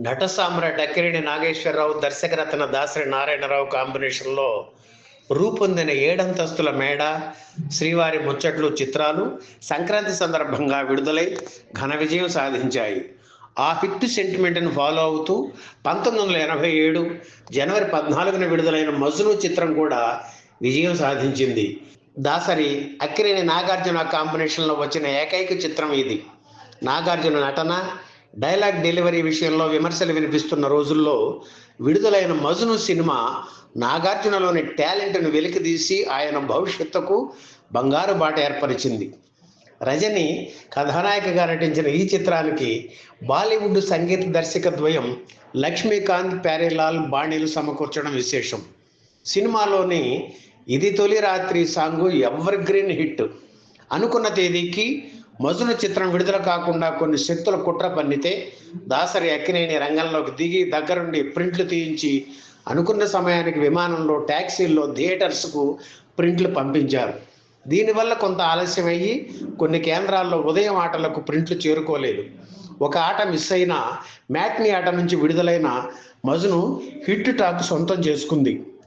నట సామ్రాట్ అక్కినేని నాగేశ్వరరావు దర్శకరత్న దాసరి నారాయణరావు కాంబినేషన్లో రూపొందిన ఏడంతస్తుల మేడ శ్రీవారి ముచ్చట్లు చిత్రాలు సంక్రాంతి సందర్భంగా విడుదలై ఘన విజయం సాధించాయి. ఆ హిట్ సెంటిమెంట్ను ఫాలో అవుతూ పంతొమ్మిది వందల ఎనభై ఏడు జనవరి పద్నాలుగున విడుదలైన మజును చిత్రం కూడా విజయం సాధించింది. దాసరి అక్కినేని నాగార్జున కాంబినేషన్లో వచ్చిన ఏకైక చిత్రం ఇది. నాగార్జున నటన డైలాగ్ డెలివరీ విషయంలో విమర్శలు వినిపిస్తున్న రోజుల్లో విడుదలైన మజును సినిమా నాగార్జునలోని టాలెంట్ను వెలికితీసి ఆయన భవిష్యత్తుకు బంగారు బాట ఏర్పరిచింది. రజని కథానాయికగా నటించిన ఈ చిత్రానికి బాలీవుడ్ సంగీత దర్శకద్వయం లక్ష్మీకాంత్ ప్యారేలాల్ బాణీలు సమకూర్చడం విశేషం. సినిమాలోని ఇది తొలి రాత్రి సాంగ్ ఎవర్ గ్రీన్ హిట్ అనుకున్న తేదీకి మజును చిత్రం విడుదల కాకుండా కొన్ని శక్తుల కుట్ర పన్నితే దాసరి అక్కినేని రంగంలోకి దిగి దగ్గరుండి ప్రింట్లు తీయించి అనుకున్న సమయానికి విమానంలో ట్యాక్సీల్లో థియేటర్స్కు ప్రింట్లు పంపించారు. దీనివల్ల కొంత ఆలస్యమయ్యి కొన్ని కేంద్రాల్లో ఉదయం ఆటలకు ప్రింట్లు చేరుకోలేదు. ఒక ఆట మిస్ అయిన మ్యాట్ని ఆట నుంచి విడుదలైన మజును హిట్ టాక్ సొంతం చేసుకుంది.